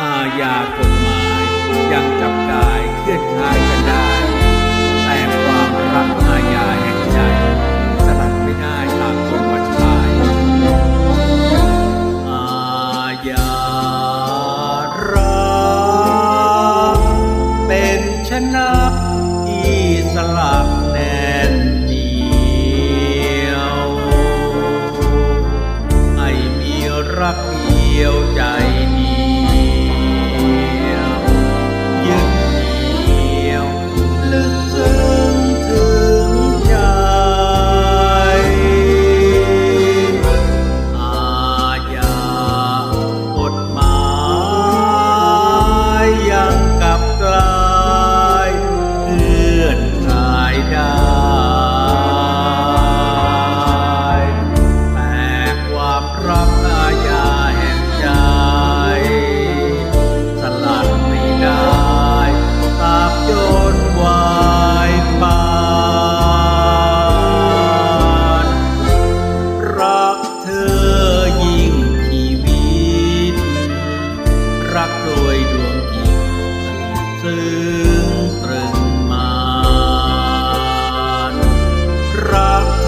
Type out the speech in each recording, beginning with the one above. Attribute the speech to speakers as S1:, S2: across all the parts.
S1: อาญากฎหมายยังจับได้เคลื่อนย้ายกันได้ แต่ความรักอาญาแห่งใจสลัดไม่ได้ตามกฎหมายอาญารักเป็นชนะที่สลักแน่นเดียวไม่มีรักเดียวใจ rock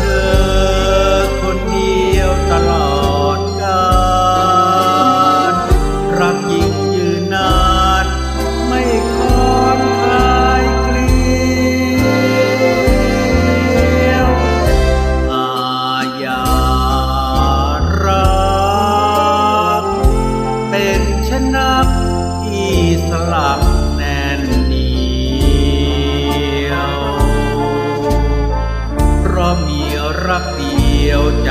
S1: รักเดียวใจ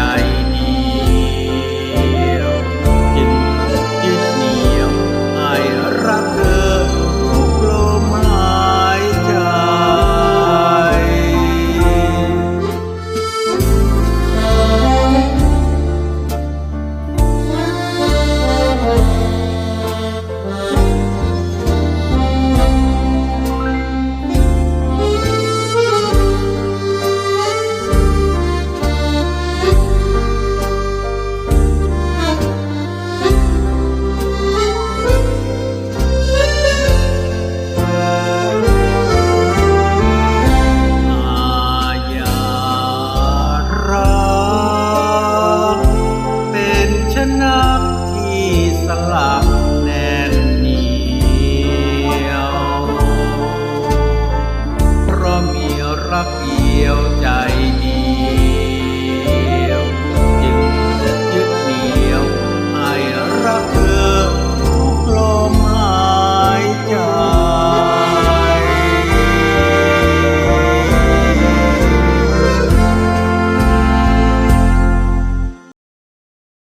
S1: สลา